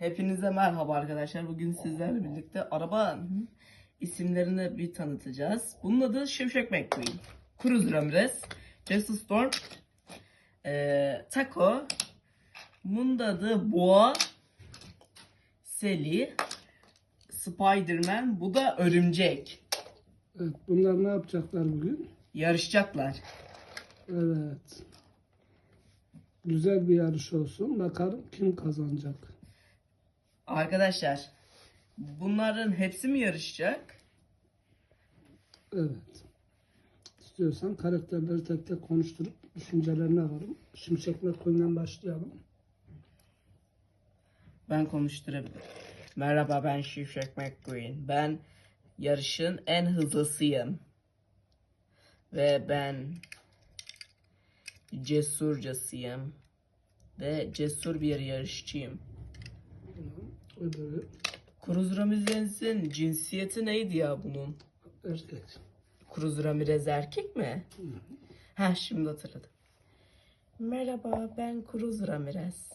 Hepinize merhaba arkadaşlar. Bugün sizlerle birlikte araba isimlerini bir tanıtacağız. Bunun adı Şimşek McQueen, Cruze Ramirez, Jesse Storm, eee, Taco, bunun adı Boğa, Sally, Spiderman, bu da Örümcek. Evet, bunlar ne yapacaklar bugün? Yarışacaklar. Evet. Güzel bir yarış olsun. Bakalım kim kazanacak. Arkadaşlar, bunların hepsi mi yarışacak? Evet. İstiyorsan karakterleri tek tek konuşturup düşüncelerini alalım. Şimşek McQueen'den başlayalım. Ben konuşturabilirim. Merhaba ben Şimşek McQueen. Ben yarışın en hızlısıyım. Ve ben cesurcasıyım. Ve cesur bir yarışçıyım. Öbürü Cruz Ramirez'in cinsiyeti neydi ya bunun? erkek. Cruz Ramirez erkek mi? Ha şimdi hatırladım. Merhaba ben Cruz Ramirez.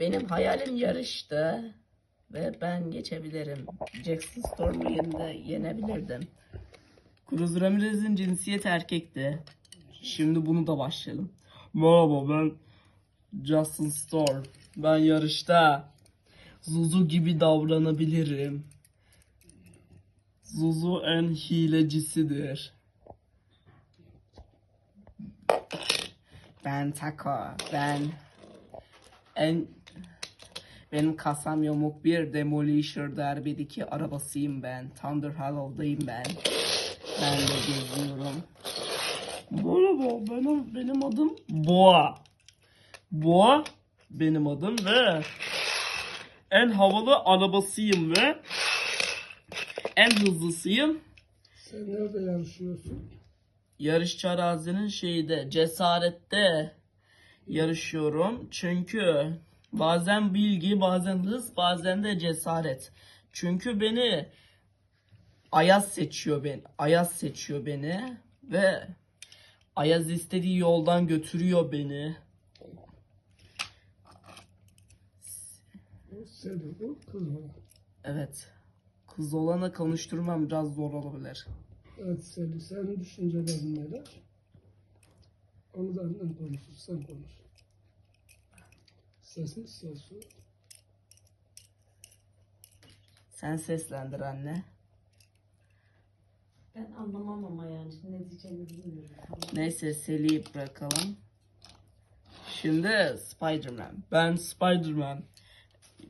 Benim hayalim yarıştı. Ve ben geçebilirim. Jackson Storm'u yenide yenebilirdim. Cruz Ramirez'in cinsiyeti erkekti. Şimdi bunu da başlayalım. Merhaba ben Justin Storm. Ben yarışta Zuzu gibi davranabilirim. Zuzu en hilecisidir. Ben Taco. Ben en benim kasam yamuk bir Demolisher derbedeki arabasıyım ben. Thunder Hollow'dayım ben. Ben de geziyorum. Merhaba benim, benim adım Boğa. Boğa benim adım ve en havalı arabasıyım ve en hızlısıyım. Sen nerede yarışıyorsun? Yarışçı arazinin şeyde cesarette yarışıyorum. Çünkü bazen bilgi, bazen hız, bazen de cesaret. Çünkü beni Ayaz seçiyor beni. Ayaz seçiyor beni ve Ayaz istediği yoldan götürüyor beni. Seni bu kız olan. Evet. Kız olanı konuşturmam biraz zor olabilir. Evet Seli senin düşüncelerin neler? Onu da annen konuşur. Sen konuş. Ses mi ses mi? Sen seslendir anne. Ben anlamam ama yani şimdi ne diyeceğimi bilmiyorum. Neyse Seli'yi bırakalım. Şimdi Spider-Man. Ben Spider-Man.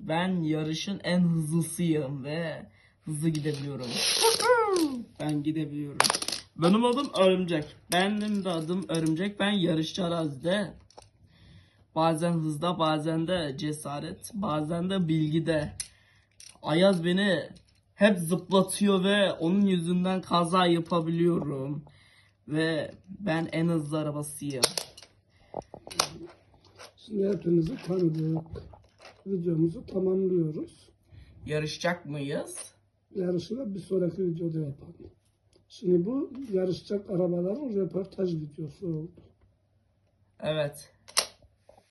Ben yarışın en hızlısıyım ve hızlı gidebiliyorum. ben gidebiliyorum. Benim adım Örümcek. Benim de adım Örümcek. Ben yarışçı arazide. Bazen hızda bazen de cesaret bazen de bilgide. Ayaz beni hep zıplatıyor ve onun yüzünden kaza yapabiliyorum. Ve ben en hızlı arabasıyım. Şimdi hepinizi tanıdık. Videomuzu tamamlıyoruz. Yarışacak mıyız? Yarışı da bir sonraki videoda yapalım. Şimdi bu yarışacak arabaların röportaj videosu oldu. Evet.